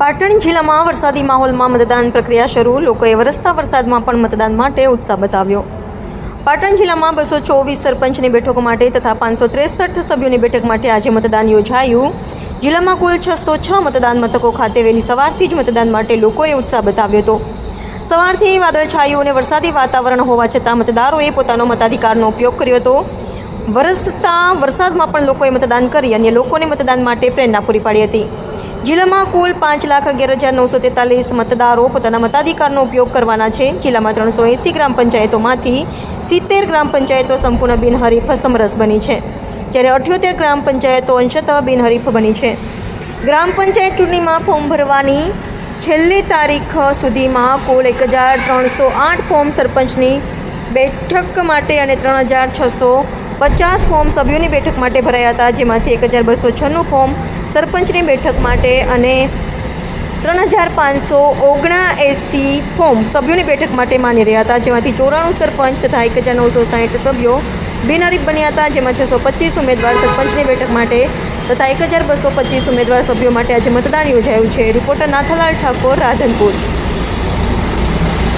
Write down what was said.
પાટણ જિલ્લામાં વરસાદી માહોલમાં મતદાન પ્રક્રિયા શરૂ. લોકોએ વરસતા વરસાદમાં પણ મતદાન માટે ઉત્સાહ બતાવ્યો. પાટણ જિલ્લામાં બસો ચોવીસ સરપંચની બેઠકો માટે તથા પાંચસો ત્રેસઠ સભ્યોની બેઠક માટે આજે મતદાન યોજાયું. જિલ્લામાં કુલ છસો છ મતદાન મથકો ખાતે વહેલી સવારથી જ મતદાન માટે લોકોએ ઉત્સાહ બતાવ્યો હતો. સવારથી વાદળછાયું અને વરસાદી વાતાવરણ હોવા છતાં મતદારોએ પોતાનો મતાધિકારનો ઉપયોગ કર્યો હતો. વરસતા વરસાદમાં પણ લોકોએ મતદાન કરી અને લોકોને મતદાન માટે પ્રેરણા પૂરી પાડી હતી. જિલ્લામાં કુલ પાંચ લાખ અગિયાર હજાર નવસો તેતાલીસ મતદારો પોતાના મતાધિકારનો ઉપયોગ કરવાના છે. જિલ્લામાં ત્રણસો એંસી ગ્રામ પંચાયતોમાંથી સિત્તેર ગ્રામ પંચાયતો સંપૂર્ણ બિનહરીફ સમરસ બની છે. જ્યારે અઠ્યોતેર ગ્રામ પંચાયતો અંશતઃ બિનહરીફ બની છે. ગ્રામ પંચાયત ચૂંટણીમાં ફોર્મ ભરવાની છેલ્લી તારીખ સુધીમાં કુલ એક હજાર ત્રણસો આઠ ફોર્મ સરપંચની બેઠક માટે અને ત્રણ હજાર છસો પચાસ ફોર્મ સભ્યોની બેઠક માટે ભરાયા હતા. જેમાંથી એક હજાર બસો છન્નું ફોર્મ સરપંચની બેઠક માટે અને ત્રણ હજાર પાંચસો ઓગણા એસી ફોર્મ સભ્યોની બેઠક માટે માની રહ્યા હતા, જેમાંથી ચોરાણું સરપંચ તથા એક હજાર નવસો સાહીઠ સભ્યો બિનહરીફ બન્યા હતા, જેમાં છસો પચીસ ઉમેદવાર સરપંચની બેઠક માટે તથા એક હજાર બસો પચીસ ઉમેદવાર સભ્યો માટે આજે મતદાન યોજાયું છે. રિપોર્ટર નાથાલાલ ઠાકોર, રાધનપુર.